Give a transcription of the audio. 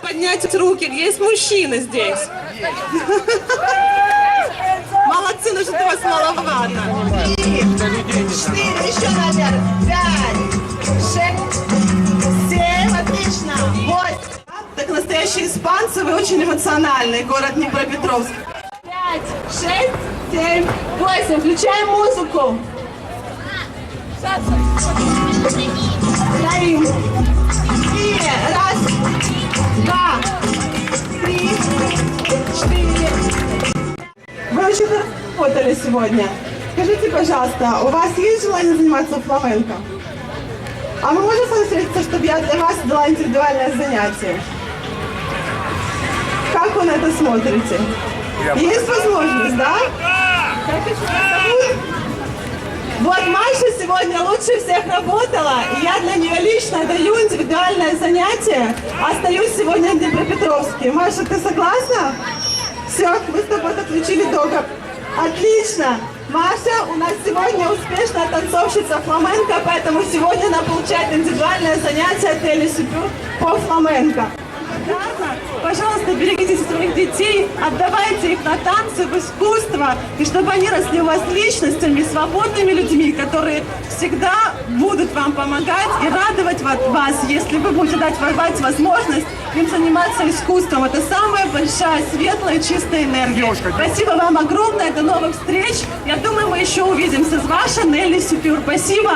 Поднять руки, есть мужчины здесь. Молодцы, но что-то вас маловато. Четыре, еще наверх. Пять, шесть, семь, отлично. Восемь. Так настоящие испанцы, вы очень эмоциональный, город Днепропетровск. Пять, шесть, семь, восемь. Включаем музыку. Стоим. Очень работали сегодня. Скажите, пожалуйста, у вас есть желание заниматься фламенко? А мы можем с вами встретиться, чтобы я для вас дала индивидуальное занятие? Как вы на это смотрите? Есть возможность, да? Вот Маша сегодня лучше всех работала, и я для нее лично даю индивидуальное занятие. Остаюсь сегодня в Днепропетровске. Маша, ты согласна? Все, мы с тобой договор. Отлично! Маша у нас сегодня успешная танцовщица фламенко, поэтому сегодня она получает индивидуальное занятие отеля Супер по фламенко. Ясно? Пожалуйста, берегите своих детей, отдавайте их на танцы, в искусство, и чтобы они росли у вас личностями, свободными людьми, которые всегда будут вам помогать и радовать ва- вас, если вы будете дать давать возможность им заниматься искусством. Это самая большая, светлая, чистая энергия. Спасибо вам огромное, до новых встреч. Я думаю, мы еще увидимся с вашей Нелли Супюр. Спасибо.